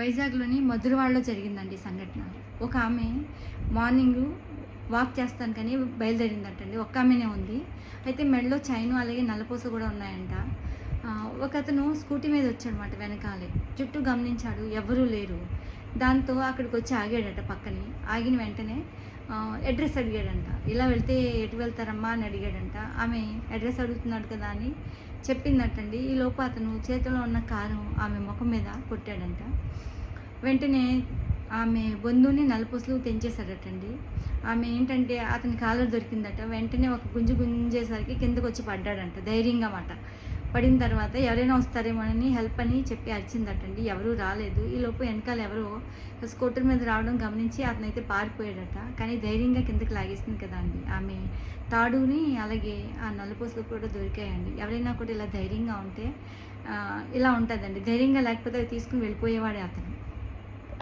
వైజాగ్లోని మధురవాడలో జరిగిందండి సంఘటన. ఒక ఆమె మార్నింగ్ వాక్ చేస్తాను కానీ బయలుదేరిందటండి. ఒక్క ఆమెనే ఉంది. అయితే మెడలో చైను అలాగే నల్లపూస కూడా ఉన్నాయంట. ఒక అతను స్కూటీ మీద వచ్చాడనమాట వెనకాలే. చుట్టూ గమనించాడు ఎవరూ లేరు. దాంతో అక్కడికి వచ్చి ఆగాడట పక్కనే. ఆగిన వెంటనే అడ్రస్ అడిగాడంట. ఇలా వెళ్తే ఎటు వెళ్తారమ్మా అని అడిగాడంట. ఆమె అడ్రస్ అడుగుతున్నాడు కదా అని చెప్పిందటండి. ఈ లోపు అతను చేతిలో ఉన్న కారం ఆమె ముఖం మీద కొట్టాడంట. వెంటనే ఆమె బంధువుని నలుపూసలు తెంచేశాడటండి ఆమె ఏంటంటే అతని కాలర్ దొరికిందట. వెంటనే ఒక గుంజు గుంజేసరికి కిందకు వచ్చి పడ్డాడంట. ధైర్యంగా మాట. పడిన తర్వాత ఎవరైనా వస్తారేమోనని హెల్ప్ అని చెప్పి అరిచిందటండి. ఎవరూ రాలేదు. ఈ లోపు వెనకాల ఎవరో స్కూటర్ మీద రావడం గమనించి అతనైతే పారిపోయాడట. కానీ ధైర్యంగా కిందకి లాగేసింది కదా అండి. ఆమె తాడుని అలాగే ఆ నలుపూసలు కూడా దొరికాయండి. ఎవరైనా కూడా ఇలా ధైర్యంగా ఉంటే ఇలా ఉంటుందండి. ధైర్యంగా లేకపోతే అవి తీసుకుని వెళ్ళిపోయేవాడే అతను.